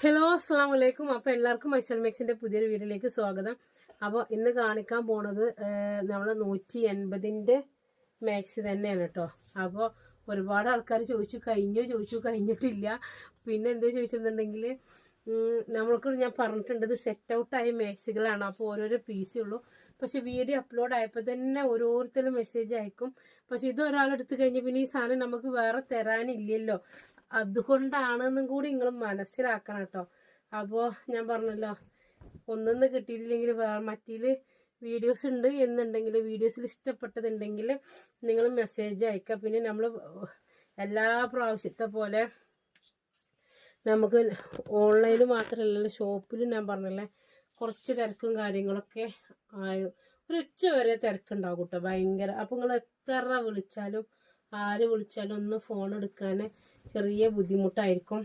Hello അസ്സാം വലൈക്കും അപ്പോൾ എല്ലാവർക്കും മൈസൽ മെക്സിന്റെ പുതിയൊരു വീഡിയോയിലേക്ക് സ്വാഗതം. അപ്പോൾ ഇന്ന് കാണിക്കാൻ പോണത് നമ്മൾ നൂറ്റി എൺപതിന്റെ മാക്സ് തന്നെയാണ് കേട്ടോ അപ്പോൾ ഒരുപാട് ആൾക്കാർ ചോദിച്ചു കഴിഞ്ഞോ ചോദിച്ചു കഴിഞ്ഞിട്ടില്ല. പിന്നെ എന്തോ ചോദിച്ചിട്ടുണ്ടെങ്കിൽ നമ്മൾക്ക് ഞാൻ പറഞ്ഞിട്ടുണ്ട് സെറ്റ് ഔട്ടായ മാക്സുകളാണ് അപ്പോൾ ഓരോരോ പീസേ ഉള്ളൂ. പക്ഷെ വീഡിയോ അപ്ലോഡ് ആയപ്പോൾ തന്നെ ഓരോരുത്തരും മെസ്സേജ് അയക്കും. പക്ഷെ ഇത് ഒരാളെടുത്ത് കഴിഞ്ഞ് പിന്നെ ഈ സാധനം നമുക്ക് വേറെ തരാനില്ലല്ലോ. അതുകൊണ്ടാണെന്നും കൂടി നിങ്ങൾ മനസ്സിലാക്കണം കേട്ടോ. അപ്പോൾ ഞാൻ പറഞ്ഞല്ലോ ഒന്നൊന്ന് കിട്ടിയിട്ടില്ലെങ്കിൽ വേറെ മറ്റേൽ വീഡിയോസ് ഉണ്ട് എന്നുണ്ടെങ്കിൽ വീഡിയോസിൽ ഇഷ്ടപ്പെട്ടതുണ്ടെങ്കിൽ നിങ്ങൾ മെസ്സേജ് അയക്കുക പിന്നെ നമ്മൾ എല്ലാ പ്രാവശ്യത്തെ പോലെ നമുക്ക് ഓൺലൈനിൽ മാത്രമല്ലല്ലോ ഷോപ്പിലും ഞാൻ പറഞ്ഞല്ലേ കുറച്ച് തിരക്കും കാര്യങ്ങളൊക്കെ ആയി. ഒരു ഉച്ച വരെ തിരക്കുണ്ടാവും കേട്ടോ ഭയങ്കര. അപ്പം നിങ്ങൾ എത്ര വിളിച്ചാലും ആര് വിളിച്ചാലും ഒന്ന് ഫോൺ എടുക്കാൻ ചെറിയ ബുദ്ധിമുട്ടായിരിക്കും.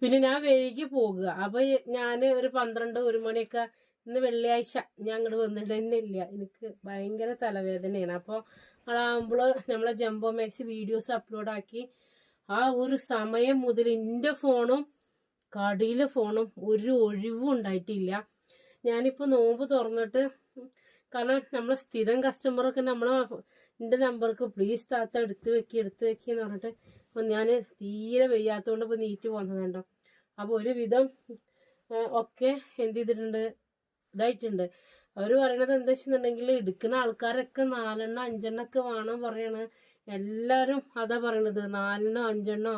പിന്നെ ഞാൻ വൈകി പോകുക. അപ്പൊ ഞാൻ ഒരു പന്ത്രണ്ട് ഒരു മണിയൊക്കെ ഇന്ന് വെള്ളിയാഴ്ച ഞാൻ അങ്ങോട്ട് വന്നിട്ട് തന്നെ ഇല്ല എനിക്ക് ഭയങ്കര തലവേദനയാണ്. അപ്പോൾ അതാകുമ്പോൾ നമ്മളെ ജംബോ മാക്സ് വീഡിയോസ് അപ്ലോഡ് ആക്കി ആ ഒരു സമയം മുതൽ എന്റെ ഫോണും കടിയിലെ ഫോണും ഒരു ഒഴിവും ഉണ്ടായിട്ടില്ല. ഞാനിപ്പോൾ നോമ്പ് തുറന്നിട്ട് കാരണം നമ്മളെ സ്ഥിരം കസ്റ്റമറൊക്കെ നമ്മളെ എന്റെ നമ്പർക്ക് പ്ലീസ് താത്ത എടുത്ത് വെക്കി എടുത്ത് വെക്കി എന്ന് പറഞ്ഞിട്ട് അപ്പം ഞാൻ തീരെ വെയ്യാത്തതുകൊണ്ട് ഇപ്പോൾ നീറ്റ് പോകുന്നതുണ്ടോ അപ്പോൾ ഒരുവിധം ഒക്കെ എന്ത് ചെയ്തിട്ടുണ്ട് ഇതായിട്ടുണ്ട്. അവർ പറയണത് എന്താ വെച്ചിട്ടുണ്ടെങ്കിൽ എടുക്കുന്ന ആൾക്കാരൊക്കെ നാലെണ്ണം അഞ്ചെണ്ണൊക്കെ വേണം പറയണ. എല്ലാവരും അതാ പറയണത് നാലെണ്ണോ അഞ്ചെണ്ണോ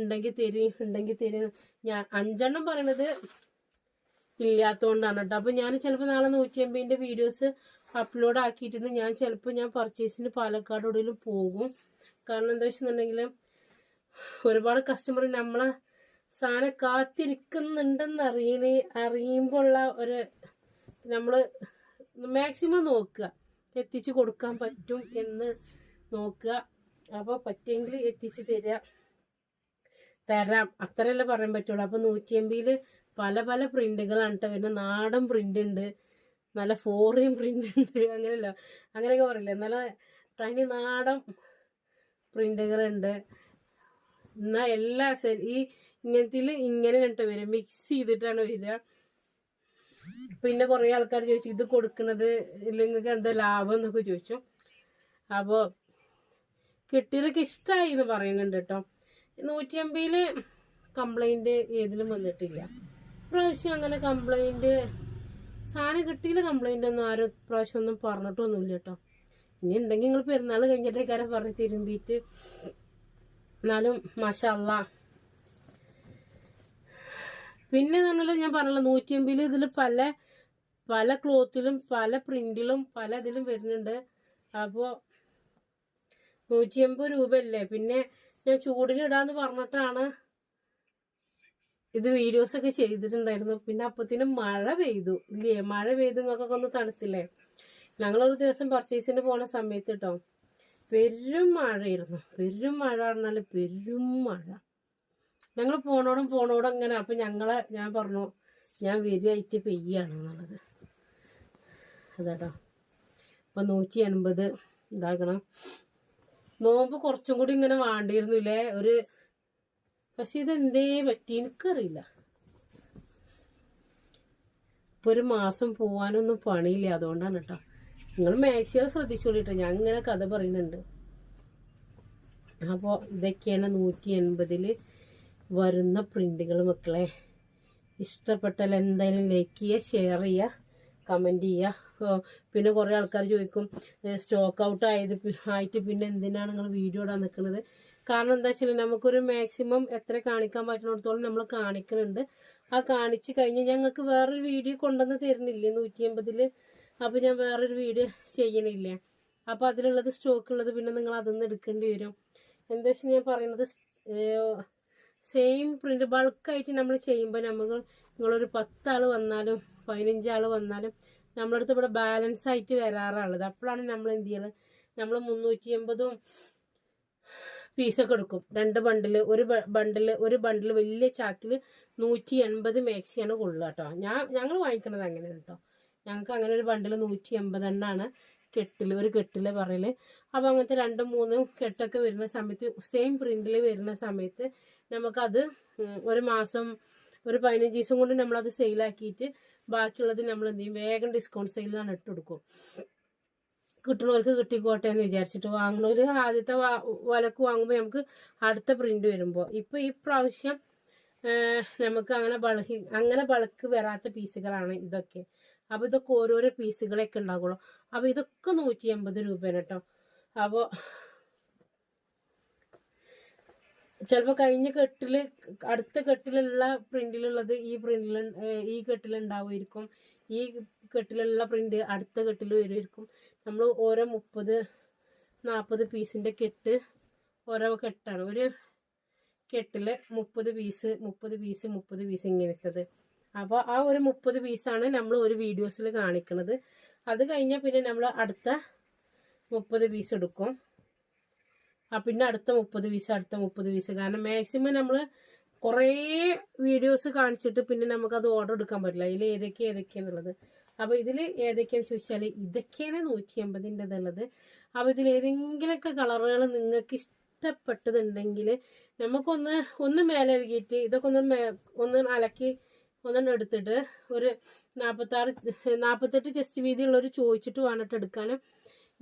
ഉണ്ടെങ്കിൽ തരും ഉണ്ടെങ്കിൽ തരും. ഞാൻ അഞ്ചെണ്ണം പറയണത് ഇല്ലാത്തതുകൊണ്ടാണ് കേട്ടോ. അപ്പം ഞാൻ ചിലപ്പോൾ നാളെ നൂറ്റി അമ്പതിന്റെ വീഡിയോസ് അപ്ലോഡ് ആക്കിയിട്ടുണ്ട്. ഞാൻ ചിലപ്പോൾ ഞാൻ പർച്ചേസിന് പാലക്കാട് എവിടെയെങ്കിലും പോകും. കാരണം എന്താ വെച്ചിട്ടുണ്ടെങ്കിൽ ഒരുപാട് കസ്റ്റമർ നമ്മളെ സാധനം കാത്തിരിക്കുന്നുണ്ടെന്ന് അറിയണേ അറിയുമ്പോഴുള്ള ഒരു നമ്മൾ മാക്സിമം നോക്കുക. എത്തിച്ചു കൊടുക്കാൻ പറ്റും എന്ന് നോക്കുക. അപ്പോൾ പറ്റുമെങ്കിൽ എത്തിച്ച് തരിക തരാം. അത്രയല്ലേ പറയാൻ പറ്റുള്ളൂ. അപ്പോൾ നൂറ്റി എൺപതിൽ പല പല പ്രിന്റുകളാണ് കേട്ടോ പിന്നെ നാടൻ പ്രിന്റ് ഉണ്ട് നല്ല ഫോറിൻ പ്രിന്റ് ഉണ്ട് അങ്ങനെയല്ല. അങ്ങനെയൊക്കെ പറയില്ലേ? നല്ല തനി നാടൻ പ്രിന്റുകളുണ്ട്. എന്നാൽ എല്ലാ ഈ ഇങ്ങനത്തിൽ ഇങ്ങനെ കേട്ടോ വരിക മിക്സ് ചെയ്തിട്ടാണ് വരിക പിന്നെ കുറേ ആൾക്കാർ ചോദിച്ചു ഇത് കൊടുക്കുന്നത് നിങ്ങൾക്ക് എന്താ ലാഭം എന്നൊക്കെ ചോദിച്ചു. അപ്പോൾ കിട്ടിയതൊക്കെ ഇഷ്ടമായി എന്ന് പറയുന്നുണ്ട് കേട്ടോ നൂറ്റി അമ്പതിൽ കംപ്ലൈന്റ് ഏതിലും വന്നിട്ടില്ല. പ്രാവശ്യം അങ്ങനെ കംപ്ലൈന്റ് സാധനം കിട്ടിയില്ല കംപ്ലൈന്റ് ഒന്നും ആരും പ്രാവശ്യം ഒന്നും പറഞ്ഞിട്ടൊന്നുമില്ല കേട്ടോ. ഇനി ഉണ്ടെങ്കിൽ നിങ്ങൾ പെരുന്നാൾ കഴിഞ്ഞിട്ടേക്കാരം പറഞ്ഞ് തിരുമ്പിയിട്ട് എന്നാലും മഷല്ല പിന്നെ പറഞ്ഞാൽ ഞാൻ പറഞ്ഞല്ലോ നൂറ്റി അമ്പതിൽ ഇതിൽ പല പല ക്ലോത്തിലും പല പ്രിന്റിലും പല ഇതിലും വരുന്നുണ്ട്. അപ്പോൾ നൂറ്റി അമ്പത് രൂപയല്ലേ? പിന്നെ ഞാൻ ചൂടിന് ഇടാന്ന് പറഞ്ഞിട്ടാണ് ഇത് വീഡിയോസ് ഒക്കെ ചെയ്തിട്ടുണ്ടായിരുന്നു. പിന്നെ അപ്പത്തിനും മഴ പെയ്തു. ഇല്ലേ? മഴ പെയ്തു നിങ്ങൾക്കൊക്കെ ഒന്ന് തണുത്തില്ലേ? ഞങ്ങളൊരു ദിവസം പർച്ചേസിന് പോണ സമയത്ത് കേട്ടോ പെരും മഴയായിരുന്നു. പെരും മഴ പറഞ്ഞാൽ പെരും മഴ. ഞങ്ങൾ പോണോടും പോണോടും അങ്ങനെ അപ്പം ഞങ്ങളെ ഞാൻ പറഞ്ഞു ഞാൻ വരിയായിട്ട് പെയ്യാണ് എന്നുള്ളത്. അതാട്ടോ. അപ്പം നൂറ്റി എൺപത് ഇതാക്കണം. നോമ്പ് കുറച്ചും കൂടി ഇങ്ങനെ വേണ്ടിയിരുന്നില്ലേ? ഒരു പക്ഷെ ഇതെന്തേ പറ്റി? എനിക്കറിയില്ല. ഇപ്പൊ ഒരു മാസം പോവാനൊന്നും പണിയില്ല. അതുകൊണ്ടാണ് കേട്ടോ. നിങ്ങൾ മാക്സിമം ശ്രദ്ധിച്ചോളിട്ടോ. ഞാൻ ഇങ്ങനെ കഥ പറയുന്നുണ്ട്. അപ്പോൾ ഇതൊക്കെയാണ് നൂറ്റി എൺപതിൽ വരുന്ന പ്രിന്റുകൾ മക്കളെ. ഇഷ്ടപ്പെട്ടാൽ എന്തായാലും ലൈക്ക് ചെയ്യുക ഷെയർ ചെയ്യുക കമന്റ് ചെയ്യുക. പിന്നെ കുറേ ആൾക്കാർ ചോദിക്കും സ്റ്റോക്ക് ഔട്ട് ആയത് ആയിട്ട് പിന്നെ എന്തിനാണ് നിങ്ങൾ വീഡിയോ ഇടാൻ നിൽക്കുന്നത് കാരണം എന്താ വെച്ചാൽ നമുക്കൊരു മാക്സിമം എത്ര കാണിക്കാൻ പറ്റുന്നിടത്തോളം നമ്മൾ കാണിക്കുന്നുണ്ട്. ആ കാണിച്ചു കഴിഞ്ഞ് ഞങ്ങൾക്ക് വേറൊരു വീഡിയോ കൊണ്ടുവന്ന് തരുന്നില്ലേ നൂറ്റി എൺപതിൽ അപ്പോൾ ഞാൻ വേറൊരു വീഡിയോ ചെയ്യണില്ലേ? അപ്പോൾ അതിലുള്ളത് സ്റ്റോക്ക് ഉള്ളത് പിന്നെ നിങ്ങൾ അതൊന്ന് എടുക്കേണ്ടി വരും. എന്താ വെച്ചാൽ ഞാൻ പറയുന്നത് സെയിം പ്രിന്റ് ബൾക്കായിട്ട് നമ്മൾ ചെയ്യുമ്പോൾ നമുക്ക് നിങ്ങളൊരു പത്താൾ വന്നാലും പതിനഞ്ചാൾ വന്നാലും നമ്മളടുത്ത് ഇവിടെ ബാലൻസ് ആയിട്ട് വരാറുള്ളത് അപ്പോഴാണ് നമ്മൾ എന്ത് ചെയ്യുന്നത് നമ്മൾ മുന്നൂറ്റി എൺപതും പീസൊക്കെ എടുക്കും. രണ്ട് ബണ്ടിൽ ഒരു ബണ്ടിൽ ഒരു ബണ്ടിൽ വലിയ ചാക്കിൽ നൂറ്റി എൺപത് മാക്സിയാണ് കൊള്ളുക കേട്ടോ ഞാൻ ഞങ്ങൾ വാങ്ങിക്കണത് അങ്ങനെയാണ് കേട്ടോ ഞങ്ങൾക്ക് അങ്ങനെ ഒരു ബണ്ടിൽ നൂറ്റി എൺപതെണ്ണാണ് കെട്ടിൽ ഒരു കെട്ടിൽ പറയൽ. അപ്പോൾ അങ്ങനത്തെ രണ്ടും മൂന്നും കെട്ടൊക്കെ വരുന്ന സമയത്ത് സെയിം പ്രിന്റിൽ വരുന്ന സമയത്ത് നമുക്കത് ഒരു മാസം ഒരു പതിനഞ്ച് ദിവസം കൊണ്ട് നമ്മളത് സെയിലാക്കിയിട്ട് ബാക്കിയുള്ളത് നമ്മൾ എന്ത് ചെയ്യും? വേഗം ഡിസ്കൗണ്ട് സെയിലാണ് ഇട്ട് കൊടുക്കും. കിട്ടുന്നവർക്ക് കിട്ടിക്കോട്ടെ എന്ന് വിചാരിച്ചിട്ട് വാങ്ങണവർ ആദ്യത്തെ വിലക്ക് വാങ്ങുമ്പോൾ നമുക്ക് അടുത്ത പ്രിന്റ് വരുമ്പോൾ ഇപ്പോൾ ഈ പ്രാവശ്യം നമുക്ക് അങ്ങനെ ബൾക്ക് അങ്ങനെ ബൾക്ക് വരാത്ത പീസുകളാണ് ഇതൊക്കെ. അപ്പോൾ ഇതൊക്കെ ഓരോരോ പീസുകളൊക്കെ ഉണ്ടാകുള്ളൂ അപ്പോൾ ഇതൊക്കെ നൂറ്റി എൺപത് രൂപയാണ് കേട്ടോ അപ്പോൾ ചിലപ്പോൾ കഴിഞ്ഞ കെട്ടിൽ അടുത്ത കെട്ടിലുള്ള പ്രിന്റിലുള്ളത് ഈ പ്രിന്റിൽ ഈ കെട്ടിലുണ്ടാവുമായിരിക്കും. ഈ കെട്ടിലുള്ള പ്രിന്റ് അടുത്ത കെട്ടിൽ വരുമായിരിക്കും. നമ്മൾ ഓരോ മുപ്പത് നാൽപ്പത് പീസിന്റെ കെട്ട് ഓരോ കെട്ടാണ്. ഒരു കെട്ടിൽ മുപ്പത് പീസ് മുപ്പത് പീസ് മുപ്പത് പീസ് ഇങ്ങനത്തത്. അപ്പോൾ ആ ഒരു മുപ്പത് പീസാണ് നമ്മൾ ഒരു വീഡിയോസിൽ കാണിക്കുന്നത് അത് കഴിഞ്ഞാൽ പിന്നെ നമ്മൾ അടുത്ത മുപ്പത് പീസ് എടുക്കും. ആ പിന്നെ അടുത്ത മുപ്പത് പീസ് അടുത്ത മുപ്പത് പീസ് കാരണം മാക്സിമം നമ്മൾ കുറേ വീഡിയോസ് കാണിച്ചിട്ട് പിന്നെ നമുക്കത് ഓർഡർ എടുക്കാൻ പറ്റില്ല. ഇതിൽ ഏതൊക്കെ ഏതൊക്കെയാന്നുള്ളത് അപ്പോൾ ഇതിൽ ഏതൊക്കെയാണെന്ന് ചോദിച്ചാൽ ഇതൊക്കെയാണ് നൂറ്റി അമ്പതിന്റെതുള്ളത് അപ്പോൾ ഇതിൽ ഏതെങ്കിലുമൊക്കെ കളറുകൾ നിങ്ങൾക്ക് ഇഷ്ടപ്പെട്ടതുണ്ടെങ്കിൽ നമുക്കൊന്ന് ഒന്ന് മേലെഴുകിയിട്ട് ഇതൊക്കെ ഒന്ന് ഒന്ന് അലക്കി ഒന്നെണ്ണം എടുത്തിട്ട് ഒരു നാൽപ്പത്താറ് നാൽപ്പത്തെട്ട് ചെസ്റ്റ് വീതിയുള്ളൊരു ചോദിച്ചിട്ട് വേണ്ടിട്ട് എടുക്കാനും.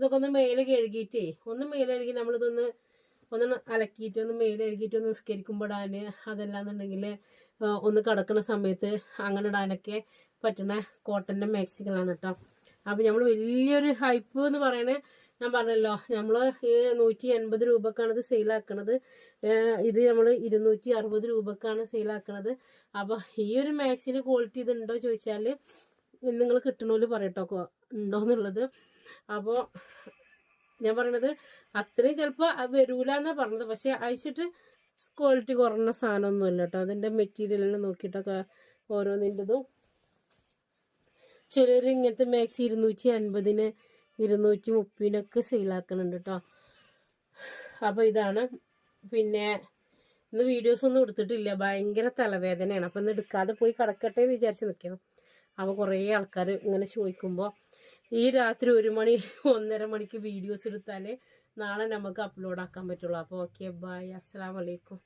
ഇതൊക്കെ ഒന്ന് മേലെ കഴുകിയിട്ടേ ഒന്ന് മേലെ കഴുകി നമ്മളിതൊന്ന് ഒന്ന് അലക്കിയിട്ട് ഒന്ന് മേലെ കഴുകിയിട്ട് ഒന്ന് നിസ്കരിക്കുമ്പോൾ ഇടാൻ അതല്ലാന്നുണ്ടെങ്കിൽ ഒന്ന് കിടക്കുന്ന സമയത്ത് അങ്ങനെ ഇടാനൊക്കെ പറ്റുന്ന കോട്ടന്റെ മാക്സികളാണ് കേട്ടോ അപ്പോൾ നമ്മൾ വലിയൊരു ഹൈപ്പ് എന്ന് പറയണേ ഞാൻ പറഞ്ഞല്ലോ നമ്മൾ ഈ നൂറ്റി എൺപത് രൂപക്കാണ് ഇത് സെയിലാക്കണത്. ഇത് നമ്മൾ ഇരുന്നൂറ്റി അറുപത് രൂപക്കാണ് സെയിലാക്കണത്. അപ്പോൾ ഈ ഒരു മാക്സിന് ക്വാളിറ്റി ഇതുണ്ടോ ചോദിച്ചാൽ നിങ്ങൾ കിട്ടണോൽ പറയട്ടോ ഉണ്ടോ എന്നുള്ളത് അപ്പോൾ ഞാൻ പറയണത് അത്രയും ചിലപ്പോൾ വരൂല എന്നാണ് പറഞ്ഞത്. പക്ഷെ അയച്ചിട്ട് ക്വാളിറ്റി കുറഞ്ഞ സാധനമൊന്നും ഇല്ല കേട്ടോ അതിന്റെ മെറ്റീരിയലിനെ നോക്കിയിട്ടൊക്കെ ഓരോന്നിന്റെതും. ചിലർ ഇങ്ങനത്തെ മാക്സി ഇരുന്നൂറ്റി അൻപതിന് ഇരുന്നൂറ്റി മുപ്പതിനൊക്കെ സെയിലാക്കുന്നുണ്ട് കേട്ടോ അപ്പോൾ ഇതാണ്. പിന്നെ ഇന്ന് വീഡിയോസ് ഒന്നും എടുത്തിട്ടില്ല. ഭയങ്കര തലവേദനയാണ്. അപ്പം ഇന്ന് എടുക്കാതെ പോയി കിടക്കട്ടെ എന്ന് വിചാരിച്ച് നിൽക്കണം അപ്പോൾ കുറേ ആൾക്കാർ ഇങ്ങനെ ചോദിക്കുമ്പോൾ ഈ രാത്രി ഒരു മണി ഒന്നര മണിക്ക് വീഡിയോസ് എടുത്താലേ നാളെ നമുക്ക് അപ്ലോഡ് ആക്കാൻ പറ്റുള്ളൂ. അപ്പോൾ ഓക്കെ ബൈ അസ്സാം വലൈക്കും